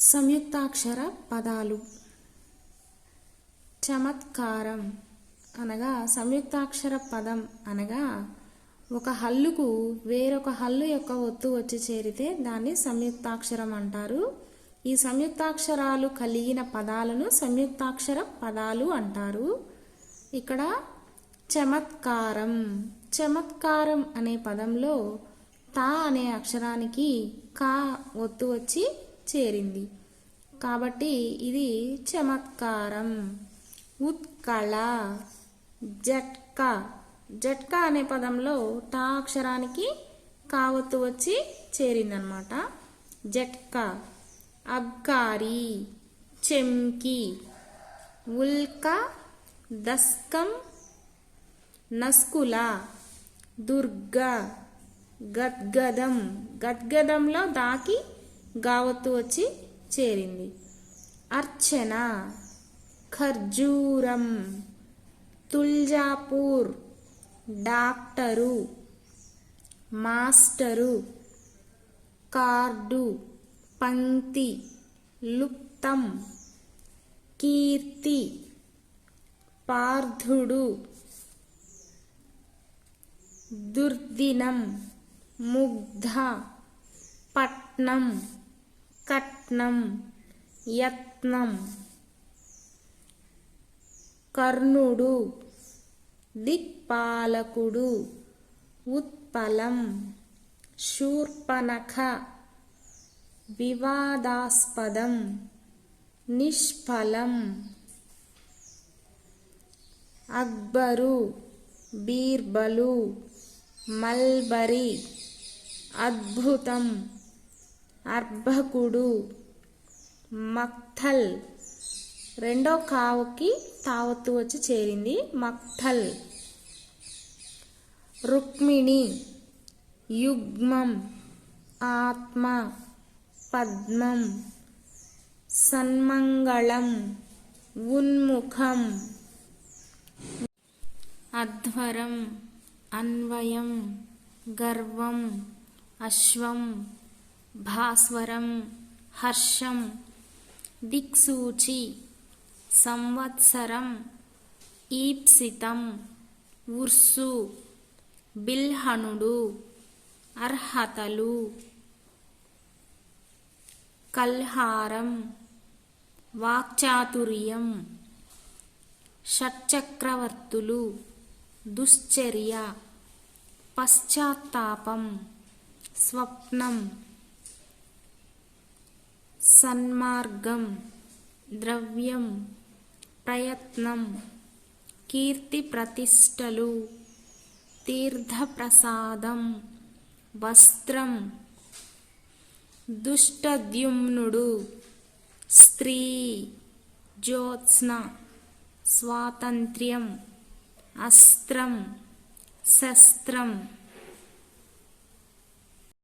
సంయుక్తాక్షర పదాలు. చమత్కారం అనగా సంయుక్తాక్షర పదం అనగా ఒక హల్లుకు వేరొక హల్లు యొక్క ఒత్తు వచ్చి చేరితే దాన్ని సంయుక్తాక్షరం అంటారు. ఈ సంయుక్తాక్షరాలు కలిగిన పదాలను సంయుక్తాక్షర పదాలు అంటారు. ఇక్కడ చమత్కారం. చమత్కారం అనే పదంలో తా అనే అక్షరానికి కా ఒత్తు వచ్చి చేరింది. కాబట్టి ఇది చమత్కారం. ఉత్కళ జట్కా. జట్కా అనే పదంలో టా అక్షరానికి కావత్తు వచ్చి చేరిందనమాట జట్కా. అబ్కారి చెంకి ఉల్క దస్కం నస్కుల. దుర్గ. గద్గదం. గద్గదంలో దాకి గావత్తు వచ్చి చేరింది. అర్చన ఖర్జూరం తుల్జాపూర్ డాక్టరు మాస్టరు కార్డు పంక్తి లుప్తం కీర్తి పార్థుడు దుర్దినం ముగ్ధ పట్నం యత్నం యత్నం. కర్ణుడు దిక్పాలకుడు ఉత్పలం. శూర్పనఖ వివాదాస్పదం నిష్ఫలం. అక్బరు బీర్బలు మల్బరి అద్భుతం. అర్భకుడు మక్థల్ రెండో కావుకి తావత్తు వచ్చి చేరింది మక్థల్ రుక్మిణి. యుగ్మం. ఆత్మ. పద్మం. సన్మంగళం. ఉన్ముఖం. అధ్వరం. అన్వయం. గర్వం. అశ్వం. భాస్వరం. హర్షం. దిక్సూచి సంవత్సరం ఈప్సితం ఉర్సు బిల్హణుడు అర్హతలు కల్హారం వాక్చాతుర్యం షట్చక్రవర్తులు దుశ్చర్య పశ్చాత్తాపం స్వప్నం సన్మార్గం ద్రవ్యం ప్రయత్నం కీర్తి ప్రతిష్టలు తీర్థప్రసాదం వస్త్రం దుష్టద్యుమ్నుడు స్త్రీ జ్యోత్స్న స్వాతంత్ర్యం అస్త్రం శస్త్రం.